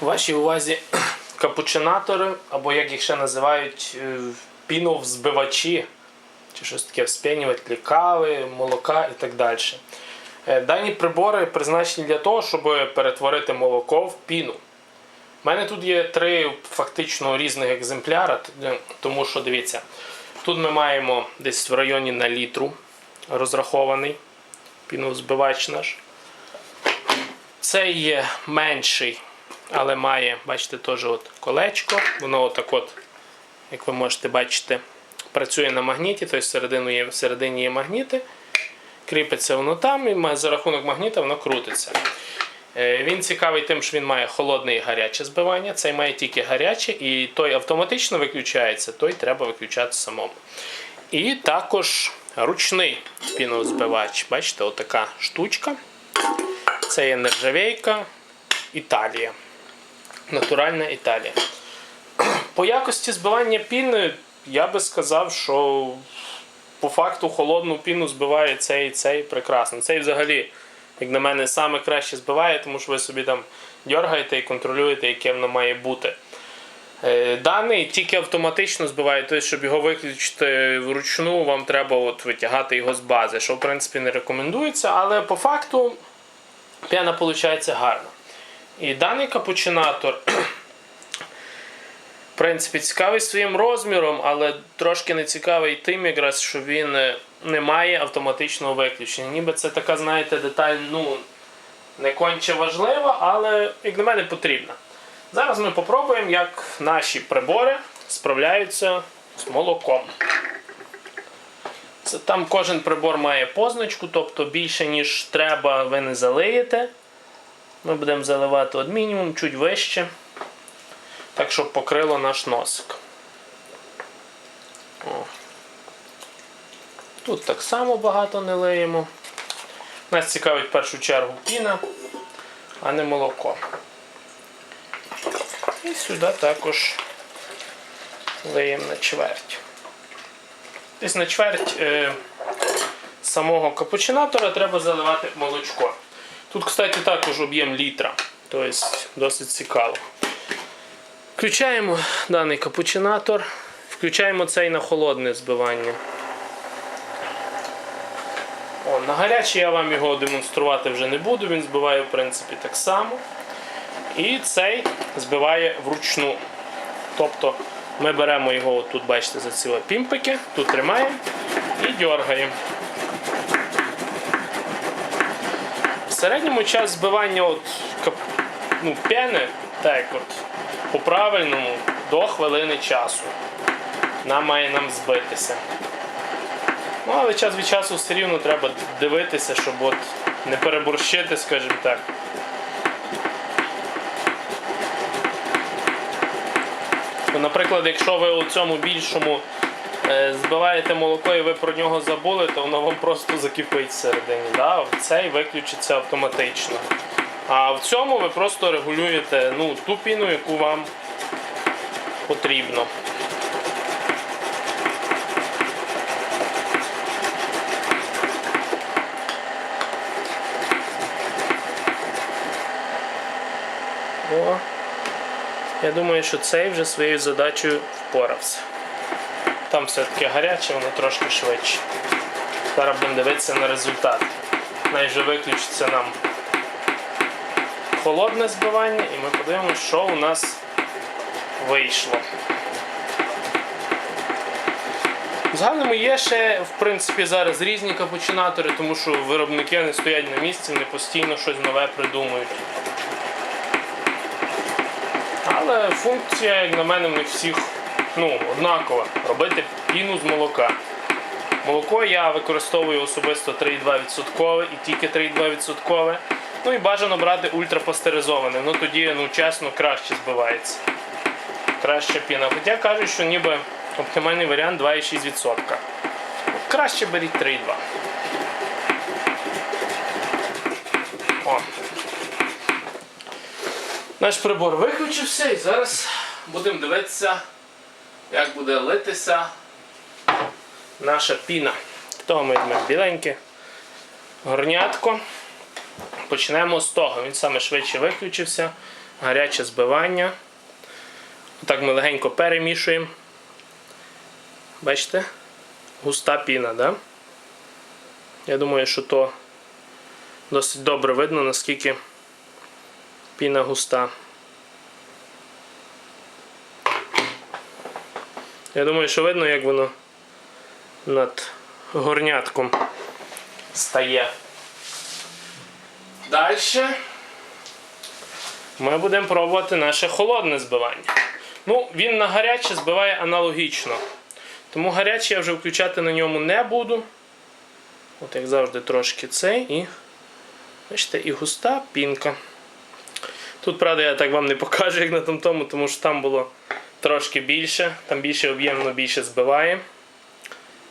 Вашій увазі капучинатори, або як їх ще називають, е, піновзбивачі, чи щось таке вспінювателі кави, молока і так далі. Е, Дані прибори призначені для того, щоб перетворити молоко в піну. У мене тут є три фактично різних екземпляри, тому що дивіться, тут ми маємо десь в районі на літру розрахований піновзбивач наш. Це є менший, але має, бачите, теж от колечко. Воно отак от, як ви можете бачити, працює на магніті, тобто всередину є, всередині є магніти. Кріпиться воно там, і за рахунок магніта воно крутиться. Е, Він цікавий тим, що він має холодне і гаряче збивання. Цей має тільки гаряче, і той автоматично виключається, той треба виключати самому. І також ручний пінозбивач. Бачите, отака штучка. Це є нержавейка Італія. Натуральна Італія. По якості збивання піни я би сказав, що по факту холодну піну збиває цей і цей прекрасно. Цей взагалі, як на мене, саме краще збиває, тому що ви собі там дергаєте і контролюєте, яке воно має бути. Е, Даний тільки автоматично збиває, тобто, щоб його виключити вручну, вам треба от витягати його з бази, що в принципі не рекомендується, але по факту п'яна виходить гарна. І даний капучинатор, в принципі, цікавий своїм розміром, але трошки не цікавий тим, якраз, що він е, не має автоматичного виключення. Ніби це така, знаєте, деталь, ну, не конче важлива, але, як на мене, потрібна. Зараз ми попробуємо, як наші прибори справляються з молоком. Це, там кожен прибор має позначку, тобто більше, ніж треба, ви не залиєте. Ми будемо заливати от мінімум, чуть вище, так щоб покрило наш носик. О. Тут так само багато не лиємо. Нас цікавить в першу чергу піна, а не молоко. І сюди також лиємо на чверть. Десь на чверть е, самого капучинатора треба заливати молочко. Тут, кстати, також об'єм літра, тобто досить цікаво. Включаємо даний капучинатор, включаємо цей на холодне збивання. О, на гарячий я вам його демонструвати вже не буду, він збиває в принципі так само. І цей збиває вручну. Тобто ми беремо його, тут бачите, за ці пімпики, тут тримаємо і дергаємо. В середньому час збивання от, ну, пени, так от, по-правильному, до хвилини часу. Нам має нам збитися. Ну, але час від часу все рівно треба дивитися, щоб от не переборщити, скажімо так. Наприклад, якщо ви у цьому більшому збиваєте молоко і ви про нього забули, то воно вам просто закипить всередині. Да? Цей виключиться автоматично. А в цьому ви просто регулюєте ну, ту піну, яку вам потрібно. О, я думаю, що цей вже своєю задачею впорався. Там все-таки гаряче, воно трошки швидше. Зараз будемо дивитися на результат. Най вже виключиться нам холодне збивання, і ми подивимося, що у нас вийшло. Загальному є ще, в принципі, зараз різні капучинатори, тому що виробники не стоять на місці, вони постійно щось нове придумують. Але функція, як на мене, в них всіх ну, однакова. Робити піну з молока. Молоко я використовую особисто 3,2% і тільки 3,2%. Ну і бажано брати ультрапастеризоване. Ну тоді, ну чесно, краще збивається. Краща піна. Хоча кажуть, що ніби оптимальний варіант 2,6%. Краще беріть 3,2. О. Наш прибор виключився і зараз будемо дивитися, як буде литися наша піна. Того ми візьмемо біленьке горнятко. Почнемо з того. Він саме швидше виключився. гаряче збивання. Так ми легенько перемішуємо. Бачите? Густа піна, да? Я думаю, що то досить добре видно, наскільки піна густа. Я думаю, що видно, як воно над горнятком стає. Далі ми будемо пробувати наше холодне збивання. Ну, він на гаряче збиває аналогічно. Тому гаряче я вже включати на ньому не буду. От як завжди, трошки цей і. Бачите, і густа пінка. Тут, правда, я так вам не покажу, як на тому, тому, що там було трошки більше, там більше об'ємно більше збиває.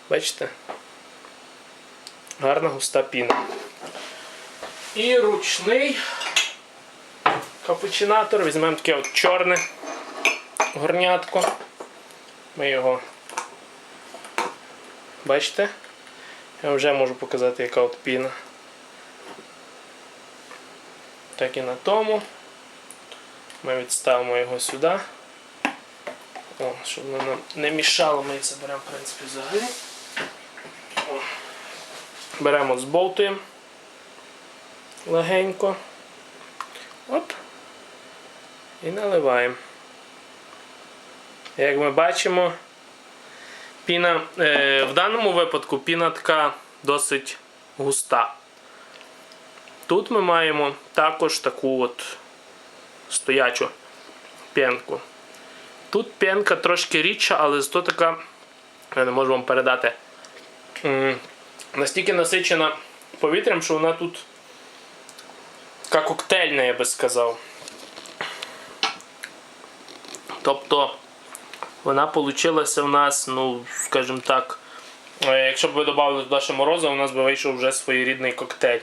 Бачите? Гарна густа піна. І ручний капучинатор. Візьмемо таке от чорне горнятко. Ми його. Бачите? Я вже можу показати, яка от піна. Так і на тому. Ми відставимо його сюди. О, щоб воно нам не мішало, ми це беремо, в принципі, взагалі. О. Беремо, збовтуємо легенько. Оп. І наливаємо. Як ми бачимо, піна е, в даному випадку піна така досить густа. Тут ми маємо також таку от стоячу п'янку. Тут п'янка трошки рідша, але зато така, я не можу вам передати, настільки насичена повітрям, що вона тут така коктейльна, я би сказав. Тобто вона получилася в нас, ну, скажімо так, е, якщо б ви додали туди ще морозиво, у нас би вийшов вже своєрідний коктейль.